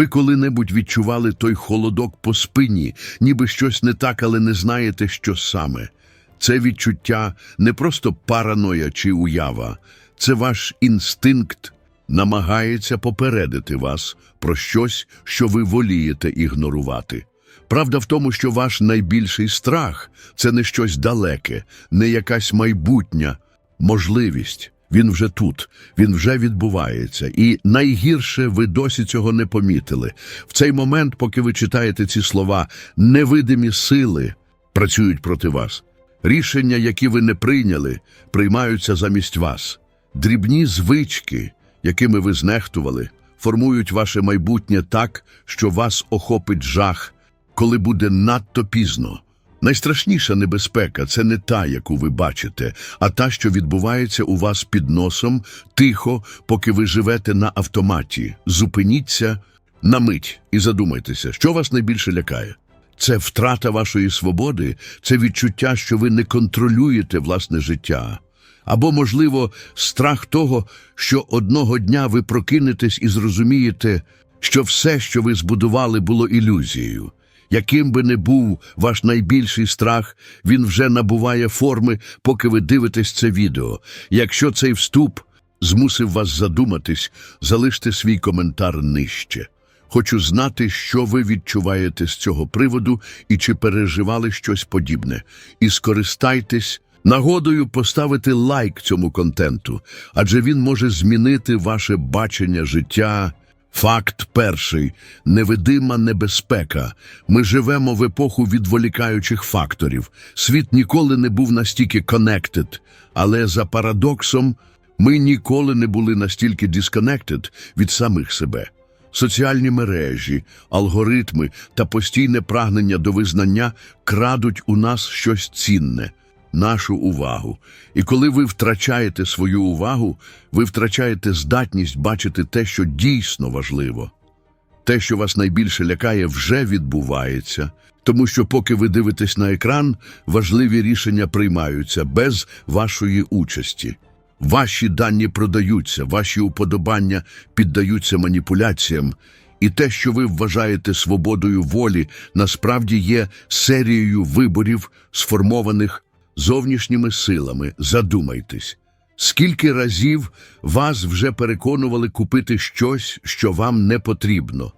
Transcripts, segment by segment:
Ви коли-небудь відчували той холодок по спині, ніби щось не так, але не знаєте, що саме. Це відчуття не просто параноя чи уява, це ваш інстинкт намагається попередити вас про щось, що ви волієте ігнорувати. Правда в тому, що ваш найбільший страх це не щось далеке, не якась майбутня можливість. Він вже тут, він вже відбувається. І найгірше ви досі цього не помітили. В цей момент, поки ви читаєте ці слова, невидимі сили працюють проти вас. Рішення, які ви не прийняли, приймаються замість вас. Дрібні звички, якими ви знехтували, формують ваше майбутнє так, що вас охопить жах, коли буде надто пізно. Найстрашніша небезпека це не та, яку ви бачите, а та, що відбувається у вас під носом, тихо, поки ви живете на автоматі. Зупиніться на мить і задумайтеся, що вас найбільше лякає. Це втрата вашої свободи, це відчуття, що ви не контролюєте власне життя. Або, можливо, страх того, що одного дня ви прокинетесь і зрозумієте, що все, що ви збудували, було ілюзією. Яким би не був ваш найбільший страх, він вже набуває форми, поки ви дивитесь це відео. Якщо цей вступ змусив вас задуматись, залиште свій коментар нижче. Хочу знати, що ви відчуваєте з цього приводу і чи переживали щось подібне. І скористайтесь нагодою поставити лайк цьому контенту, адже він може змінити ваше бачення життя. Факт перший невидима небезпека. Ми живемо в епоху відволікаючих факторів. Світ ніколи не був настільки connected, але за парадоксом ми ніколи не були настільки disconnected від самих себе. Соціальні мережі, алгоритми та постійне прагнення до визнання крадуть у нас щось цінне нашу увагу. І коли ви втрачаєте свою увагу, ви втрачаєте здатність бачити те, що дійсно важливо. Те, що вас найбільше лякає, вже відбувається, тому що поки ви дивитесь на екран, важливі рішення приймаються без вашої участі. Ваші дані продаються, ваші уподобання піддаються маніпуляціям, і те, що ви вважаєте свободою волі, насправді є серією виборів, сформованих зовнішніми силами. Задумайтесь, скільки разів вас вже переконували купити щось, що вам не потрібно,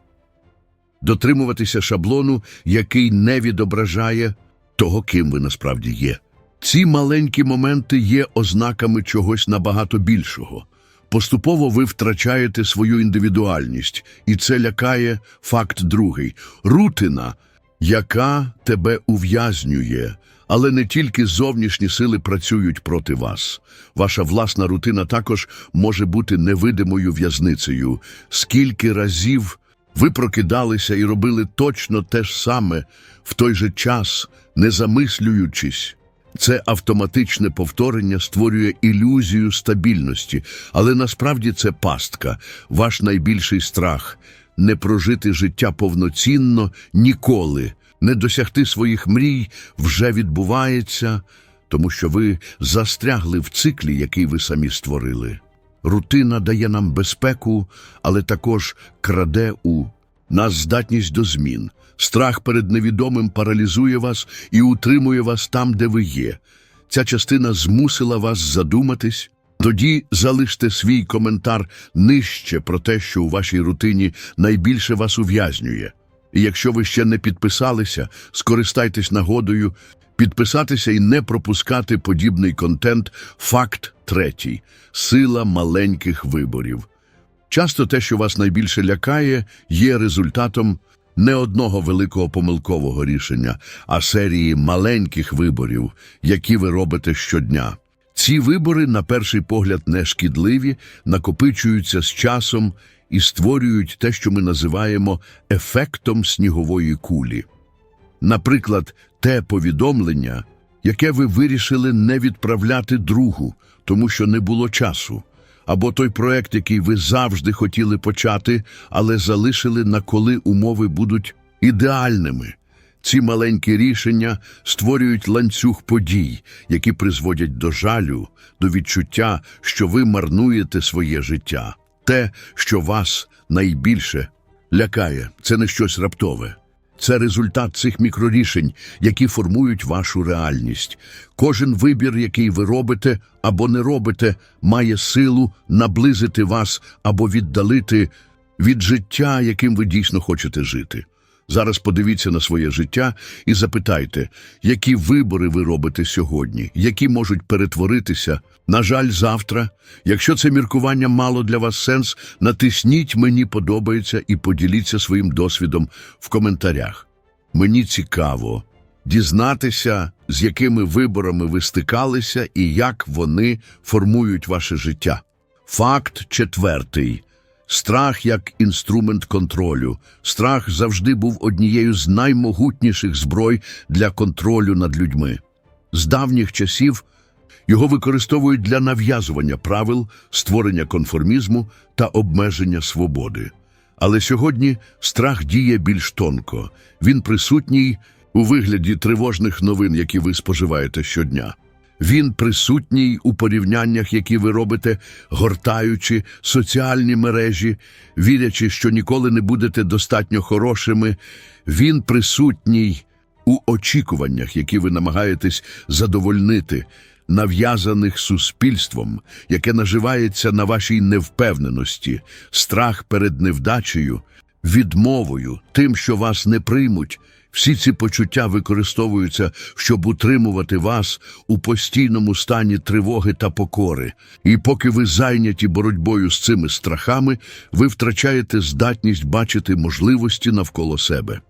дотримуватися шаблону, який не відображає того, ким ви насправді є. Ці маленькі моменти є ознаками чогось набагато більшого. Поступово ви втрачаєте свою індивідуальність, і це лякає факт другий рутина, яка тебе ув'язнює. Але не тільки зовнішні сили працюють проти вас. Ваша власна рутина також може бути невидимою в'язницею. Скільки разів ви прокидалися і робили точно те ж саме в той же час, не замислюючись. Це автоматичне повторення створює ілюзію стабільності, але насправді це пастка, ваш найбільший страх не прожити життя повноцінно ніколи, не досягти своїх мрій вже відбувається, тому що ви застрягли в циклі, який ви самі створили. Рутина дає нам безпеку, але також краде у нас здатність до змін. Страх перед невідомим паралізує вас і утримує вас там, де ви є. Ця частина змусила вас задуматись. Тоді залиште свій коментар нижче про те, що у вашій рутині найбільше вас ув'язнює. І якщо ви ще не підписалися, скористайтесь нагодою підписатися і не пропускати подібний контент. Факт третій сила маленьких виборів. Часто те, що вас найбільше лякає, є результатом не одного великого помилкового рішення, а серії маленьких виборів, які ви робите щодня. Ці вибори, на перший погляд, не шкідливі, накопичуються з часом і створюють те, що ми називаємо ефектом снігової кулі. Наприклад, те повідомлення, яке ви вирішили не відправляти другу, тому що не було часу, або той проект, який ви завжди хотіли почати, але залишили на коли умови будуть ідеальними. Ці маленькі рішення створюють ланцюг подій, які призводять до жалю, до відчуття, що ви марнуєте своє життя, те, що вас найбільше лякає, це не щось раптове. Це результат цих мікрорішень, які формують вашу реальність. Кожен вибір, який ви робите або не робите, має силу наблизити вас або віддалити від життя, яким ви дійсно хочете жити. Зараз подивіться на своє життя і запитайте, які вибори ви робите сьогодні, які можуть перетворитися. На жаль, завтра. Якщо це міркування мало для вас сенс, натисніть Мені подобається і поділіться своїм досвідом в коментарях. Мені цікаво дізнатися, з якими виборами ви стикалися і як вони формують ваше життя. Факт четвертий. Страх як інструмент контролю. Страх завжди був однією з наймогутніших зброй для контролю над людьми. З давніх часів його використовують для нав'язування правил, створення конформізму та обмеження свободи. Але сьогодні страх діє більш тонко. Він присутній у вигляді тривожних новин, які ви споживаєте щодня. Він присутній у порівняннях, які ви робите, гортаючи соціальні мережі, вірячи, що ніколи не будете достатньо хорошими. Він присутній у очікуваннях, які ви намагаєтесь задовольнити, нав'язаних суспільством, яке наживається на вашій невпевненості, страх перед невдачею, відмовою, тим, що вас не приймуть. Всі ці почуття використовуються, щоб утримувати вас у постійному стані тривоги та покори. І поки ви зайняті боротьбою з цими страхами, ви втрачаєте здатність бачити можливості навколо себе.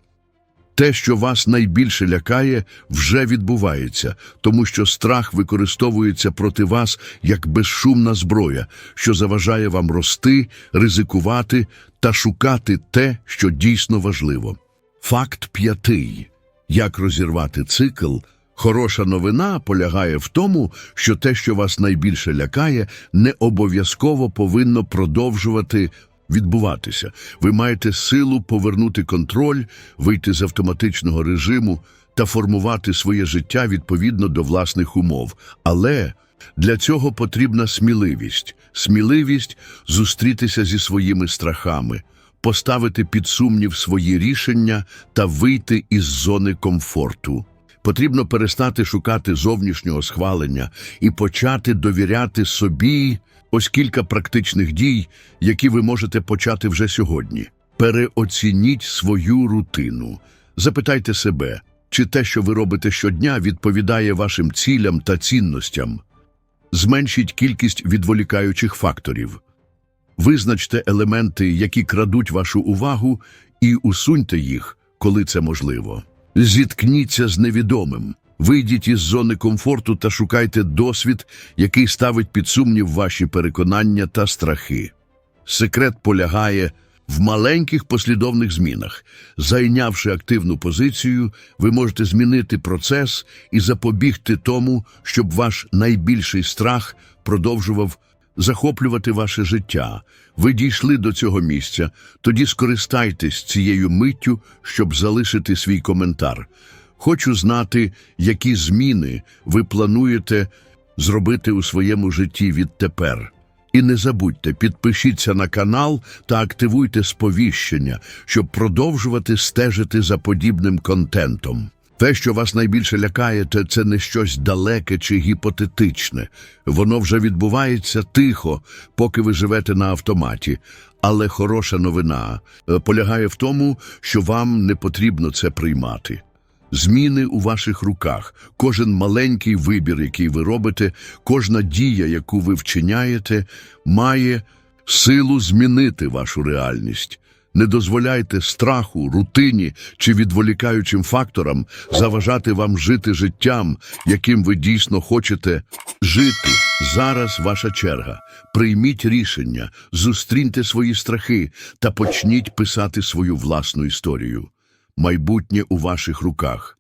Те, що вас найбільше лякає, вже відбувається, тому що страх використовується проти вас як безшумна зброя, що заважає вам рости, ризикувати та шукати те, що дійсно важливо. Факт п'ятий. Як розірвати цикл? Хороша новина полягає в тому, що те, що вас найбільше лякає, не обов'язково повинно продовжувати відбуватися. Ви маєте силу повернути контроль, вийти з автоматичного режиму та формувати своє життя відповідно до власних умов. Але для цього потрібна сміливість, сміливість зустрітися зі своїми страхами, поставити під сумнів свої рішення та вийти із зони комфорту. Потрібно перестати шукати зовнішнього схвалення і почати довіряти собі. Ось кілька практичних дій, які ви можете почати вже сьогодні. Переоцініть свою рутину. Запитайте себе, чи те, що ви робите щодня, відповідає вашим цілям та цінностям. Зменшіть кількість відволікаючих факторів. Визначте елементи, які крадуть вашу увагу, і усуньте їх, коли це можливо. Зіткніться з невідомим. Вийдіть із зони комфорту та шукайте досвід, який ставить під сумнів ваші переконання та страхи. Секрет полягає в маленьких послідовних змінах. Зайнявши активну позицію, ви можете змінити процес і запобігти тому, щоб ваш найбільший страх продовжував захоплювати ваше життя. Ви дійшли до цього місця, тоді скористайтесь цією миттю, щоб залишити свій коментар. Хочу знати, які зміни ви плануєте зробити у своєму житті відтепер. І не забудьте, підпишіться на канал та активуйте сповіщення, щоб продовжувати стежити за подібним контентом. Те, що вас найбільше лякає, це не щось далеке чи гіпотетичне. Воно вже відбувається тихо, поки ви живете на автоматі. Але хороша новина е, полягає в тому, що вам не потрібно це приймати. Зміни у ваших руках, кожен маленький вибір, який ви робите, кожна дія, яку ви вчиняєте, має силу змінити вашу реальність. Не дозволяйте страху, рутині чи відволікаючим факторам заважати вам жити життям, яким ви дійсно хочете жити. Зараз ваша черга. Прийміть рішення, зустріньте свої страхи та почніть писати свою власну історію. Майбутнє у ваших руках.